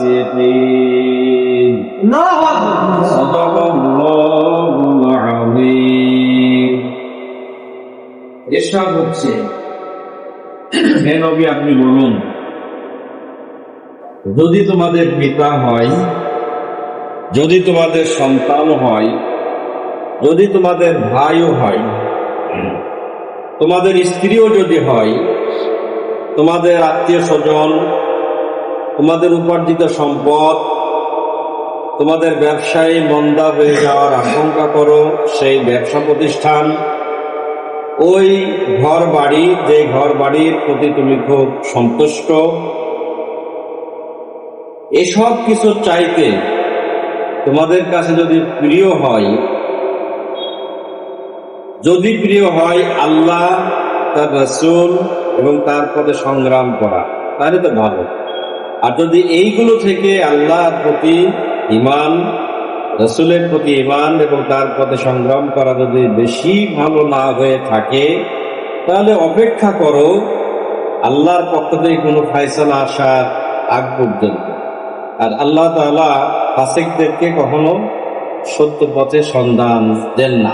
الفاسقين صدق الله العظيم এরশাদ হচ্ছে হে নবী আপনি বলুন যদি তোমাদের পিতা হয় যদি তোমাদের সন্তান হয় যদি তোমাদের ভাইও হয় তোমাদের স্ত্রীও যদি হয় তোমাদের আত্মীয় স্বজন তোমাদের উপার্জিত সম্পদ, তোমাদের ব্যবসায় মন্দা হয়ে যাওয়ার আশঙ্কা করো, সেই ব্যবসা প্রতিষ্ঠান। ওই ঘর বাড়ি যে ঘর বাড়ির প্রতি তুমি খুব সন্তুষ্ট। এসব কিছু চাইতে তোমাদের কাছে যদি প্রিয় হয়, যদি প্রিয় হয় আল্লাহ, তার রসুল এবং তার পথে সংগ্রাম করা, তাহলে তো ভালো। আর যদি এইগুলো থেকে আল্লাহর প্রতি ইমান রসুলের প্রতি ইমান এবং তার পথে সংগ্রাম করা যদি বেশি ভালো না হয়ে থাকে, তাহলে অপেক্ষা করো, আল্লাহর পক্ষ থেকে কোনো ফায়সালা আসার আগ পর্যন্ত। আর আল্লাহ তাআলা ফাসিকদেরকে কখনো সত্য পথে সন্ধান দেন না।